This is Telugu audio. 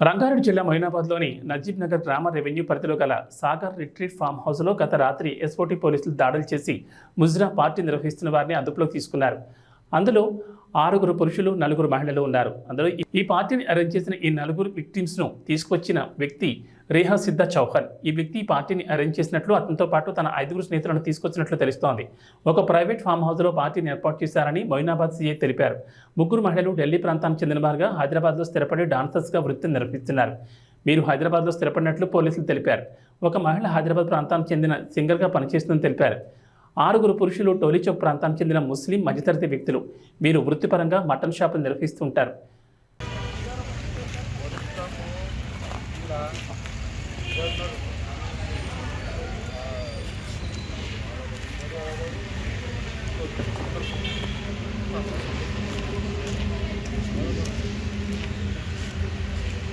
రంగారెడ్డి జిల్లా మొయినాబాద్లోని నజీబ్ నగర్ గ్రామ రెవెన్యూ పరిధిలో గల సాగర్ రిట్రీట్ ఫామ్ హౌస్లో గత రాత్రి ఎస్ఓటీ పోలీసులు దాడులు చేసి ముజ్రా పార్టీ నిర్వహిస్తున్న వారిని అదుపులోకి తీసుకున్నారు. అందులో ఆరుగురు పురుషులు నలుగురు మహిళలు ఉన్నారు. అందులో ఈ- పార్టీని అరేంజ్ చేసిన ఈ నలుగురు విక్టిమ్స్ను తీసుకొచ్చిన వ్యక్తి రేహా సిద్ధ చౌహాన్. ఈ వ్యక్తి ఈ పార్టీని అరేంజ్ చేసినట్లు అతనితో పాటు తన ఐదుగురు స్నేహితులను తీసుకొచ్చినట్లు తెలుస్తోంది. ఒక ప్రైవేట్ ఫామ్ హౌస్లో పార్టీని ఏర్పాటు చేశారని మొయినాబాద్ సీఐ తెలిపారు. ముగ్గురు మహిళలు ఢిల్లీ ప్రాంతానికి చెందిన వారుగా హైదరాబాద్లో స్థిరపడి డాన్సర్స్గా వృత్తిని నిర్వహిస్తున్నారు. మీరు హైదరాబాద్లో స్థిరపడినట్లు పోలీసులు తెలిపారు. ఒక మహిళ హైదరాబాద్ ప్రాంతానికి చెందిన సింగర్గా పనిచేస్తుందని తెలిపారు. ఆరుగురు పురుషులు టోలీచౌక్ ప్రాంతానికి చెందిన ముస్లిం మధ్యతరగతి వ్యక్తులు వీరు వృత్తిపరంగా మటన్ షాపులు నిర్వహిస్తుంటారు